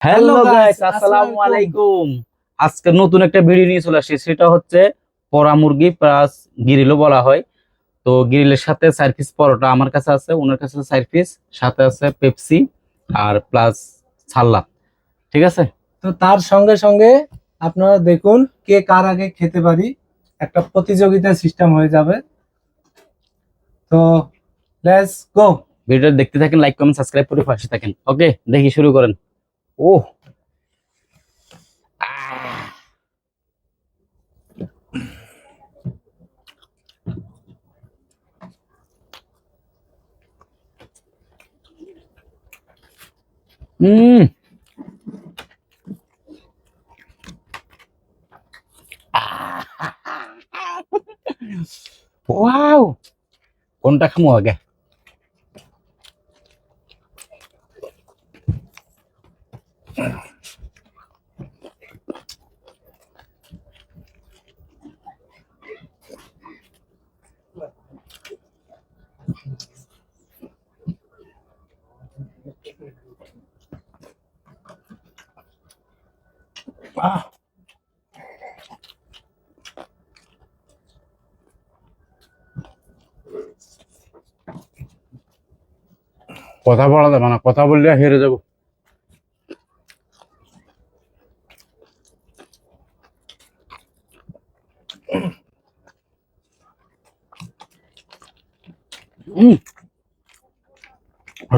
Hello guys আসসালামু আলাইকুম আজকে নতুন একটা ভিডিও নিয়ে চলে আসছি। সেটা হচ্ছে পরা মুরগি প্লাস গ্রিলও বলা হয়। তো গ্রিলের সাথে চার পিস পরোটা আমার কাছে আছে ওনার কাছে চার পিস সাথে আছে পেপসি আর প্লাস ছাল্লা ঠিক আছে? তো তার সঙ্গে সঙ্গে আপনারা দেখুন কে কার আগে খেতে পারি। একটা প্রতিযোগিতা সিস্টেম হয়ে যাবে। তো লেটস গো ভিডিওটা দেখতে থাকেন লাইক কমেন্ট সাবস্ক্রাইব করে পাশে থাকেন। ওকে দেখি শুরু করেন। ও হুম ওয়াও কোনটা খামো আগে আহ, কথা বলা যাবে না কথা বললে হেরে যাব।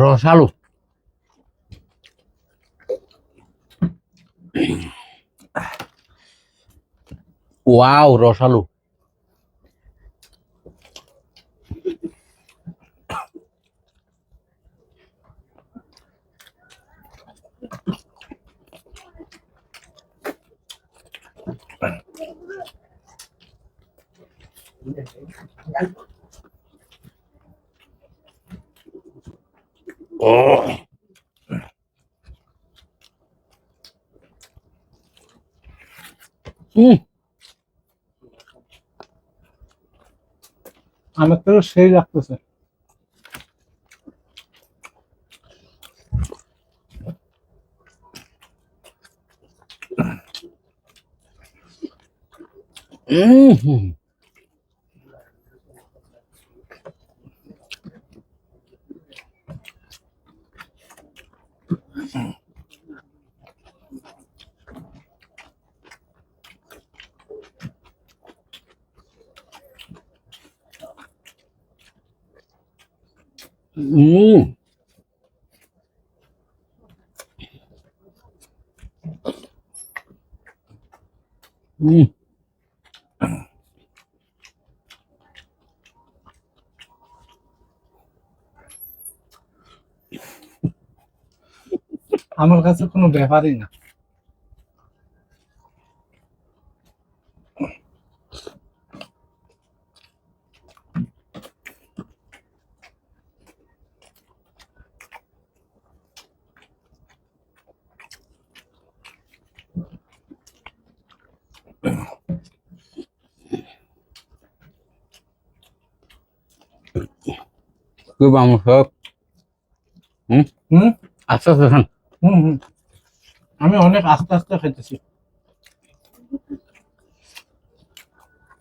রসালো ওয়াও রসালো হুম। আমার তো সেই লাগতেছে। হুম হুম হুম আমার কাছে কোনো ব্যাপারই না কি আমার সব? হুম? হুম? আস্তে আস্তে খান। হুম হুম। আমি অনেক আস্তে আস্তে খেতেছি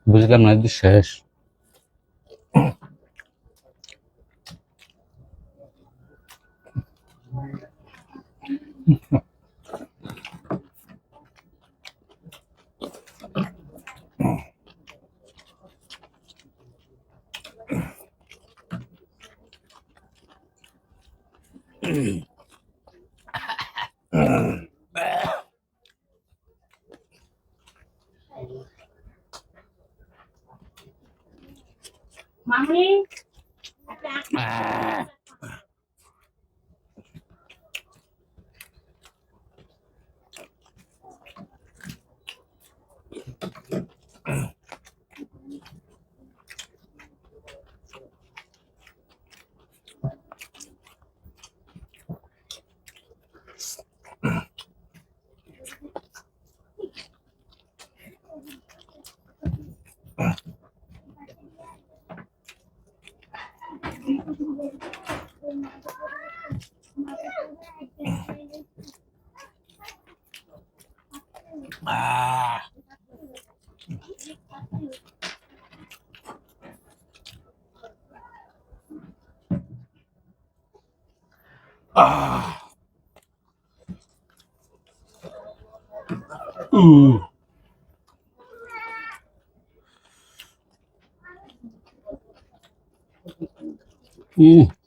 বুঝলাম না শেষ। 음. 음. 아. 아. 으. 음. 음.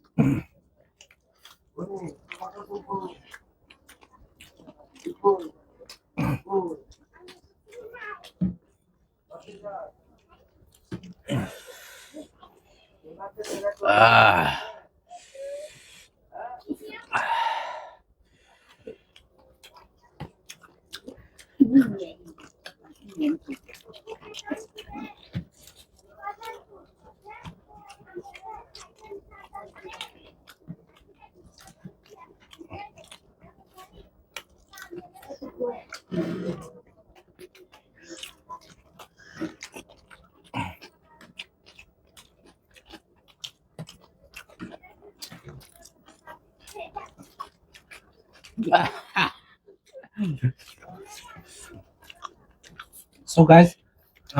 সো গাইস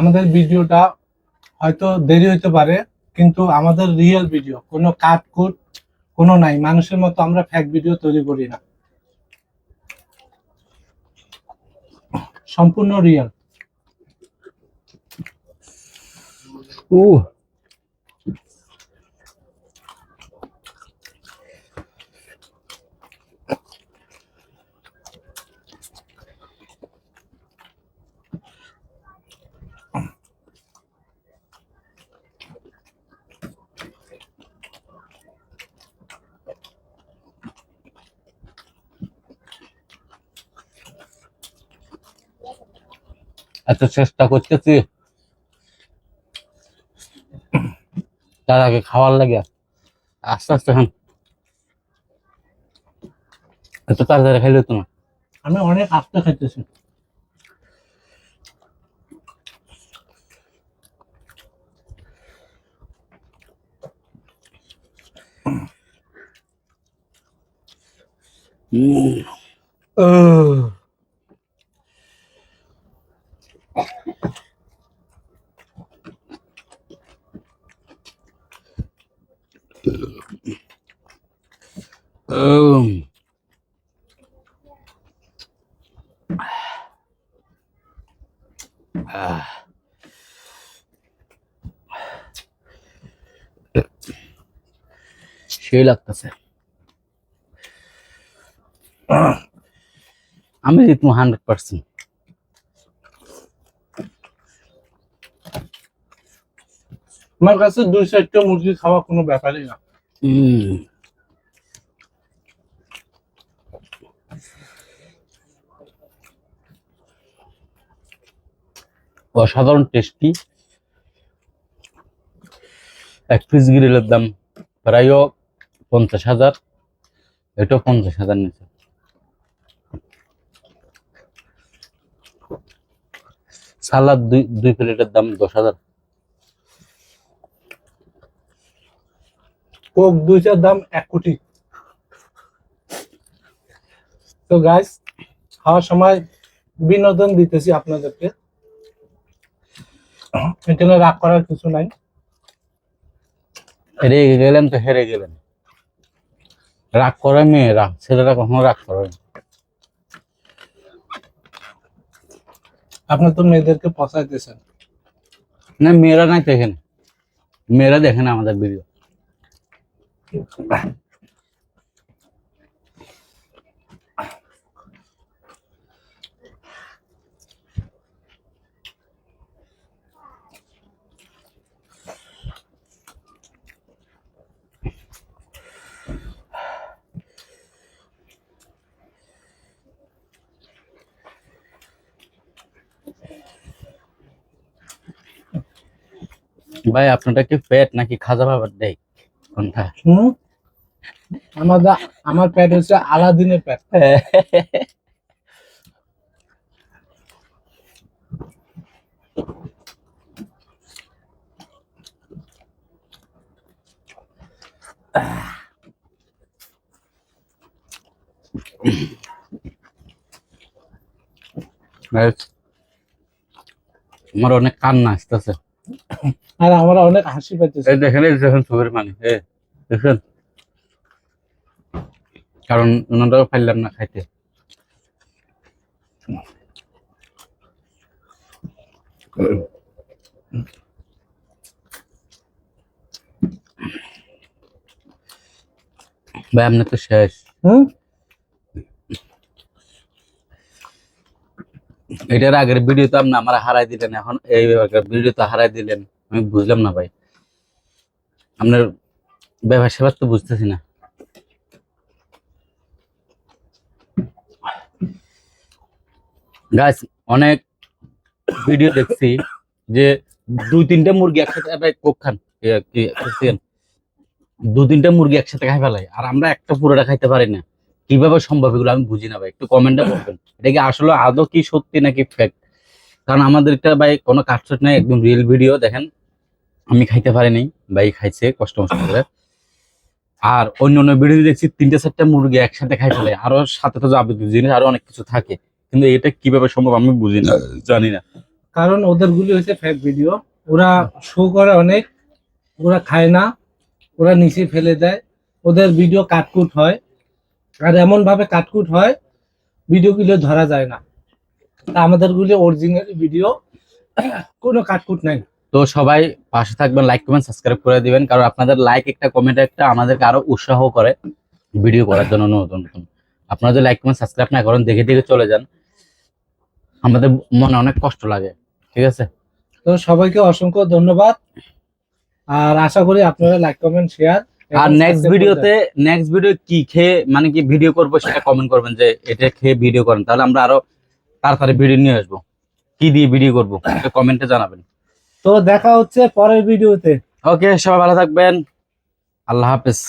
আমাদের ভিডিওটা হয়তো দেরি হইতে পারে, কিন্তু আমাদের রিয়েল ভিডিও কোনো কাট কুট কোনো নাই। মানুষের মতো আমরা ফ্যাক ভিডিও তৈরি করি না। সম্পূর্ণ রিয়েল Uh. এত চেষ্টা করতেছি। তার আগে খাওয়ার লাগে। আস্তে আস্তে খান। এত তাড়াতাড়ি খাইলে তো না। আমি অনেক আস্তে খাইতেছি। আহ, Um. Ah. সেই লাগতেছে আমি জিতবো হান্ড্রেড পার্সেন্ট আমার কাছে দুই চারটা মুরগি খাওয়া কোনো ব্যাপারই না। অসাধারণ টেস্টি এক পিস গ্রিলের দাম প্রায় পঞ্চাশ হাজার, এটাও পঞ্চাশ হাজার নিচে। সালাদ দুই দুই প্লেটের দাম দশ হাজার। কোক দুইটার দাম এক কোটি। তো গাইস খাওয়ার সময় বিনোদন দিতেছি আপনাদেরকে। এখানে রাগ করার কিছু নাই। রেগে গেলেন তো হেরে গেলেন। রাগ করে মেয়ে রাগ ছেলেরা কখনো রাগ করে না। আপনার তো মেয়েদেরকে পচাইতেছেন। না মেয়েরা নাই তো এখানে। মেয়েরা দেখে না আমাদের ভিডিও ভাই আপনাটা কি পেট নাকি খাজা বাবার দেয়? কোনটা হুম? আমাদের আমার প্যাট হচ্ছে আলাদিনের প্যাট। আমার অনেক কান্না আসতেছে। আর আমরা অনেক হাসি পাইতেছি। এই দেখেন এই দেখেন চোখের পানি এ দেখেন। কারণ ওনারাও না খাইতে। ভাই আপনার তো শেষ। এটার আগের ভিডিও তো আপনি আমার হারাই দিলেন এখন এই ভিডিও তো হারাই দিলেন। আমি বুঝলাম না ভাই। আপনার ব্যবসা সেবার তো বুঝতেছি না। গাছ অনেক ভিডিও দেখছি যে দুই তিনটা মুরগি একসাথে খান। দু তিনটা মুরগি একসাথে খাই ফেলাই আর আমরা একটা পুরোটা খাইতে পারি না। কীভাবে সম্ভব এগুলো আমি বুঝি না ভাই, একটু কমেন্টে বলবেন। এটা কি আসলে আদৌ কি সত্যি নাকি ফ্যাক্ট কারণ আমাদের এটা ভাই কোনো কাটছট নাই, একদম রিয়েল ভিডিও দেখেন। আমি খাইতে পারি নাই, ভাই খাইছে, কষ্ট করে। আর অন্য অন্য ভিডিও দেখছি তিনটে চারটা মুরগি একসাথে খাই ফেলে আরও সাথে তো যাবতীয় জিনিস আরও অনেক কিছু থাকে। কিন্তু এটা কীভাবে সম্ভব আমি বুঝি না, জানি না। কারণ ওদের গুলি হচ্ছে ফেক ভিডিও ওরা শো করে অনেক, ওরা খায় না, ওরা নিচে ফেলে দেয়। ওদের ভিডিও কাটকুট হয়। আর এমন ভাবে কাটকুট হয় ভিডিওগুলো ধরা যায় না। আমাদের গুলি অরিজিনাল ভিডিও কোনো কাটকুট নাই। তো সবাই পাশে থাকবেন লাইক কমেন্ট সাবস্ক্রাইব করে দিবেন কারণ আপনাদের লাইক একটা কমেন্ট একটা আমাদেরকে আরও উৎসাহ করে ভিডিও করার জন্য নতুন নতুন। আপনারা যদি লাইক কমেন্ট সাবস্ক্রাইব না করেন দেখে দেখে চলে যান। আমাদের মনে অনেক কষ্ট লাগে ঠিক আছে? তো সবাইকে অসংখ্য ধন্যবাদ। আর আশা করি আপনারা লাইক কমেন্ট শেয়ার আর নেক্সট ভিডিওতে নেক্সট ভিডিও কি খেয়ে মানে কি ভিডিও করব সেটা কমেন্ট করবেন যে এটা খেয়ে ভিডিও করেন। তাহলে আমরা আরও তাড়াতাড়ি ভিডিও নিয়ে আসব। কি দিয়ে ভিডিও করব কমেন্টে জানাবেন। তো দেখা হচ্ছে পরের ভিডিওতে। ওকে সবাই ভালো থাকবেন। আল্লাহ হাফেজ।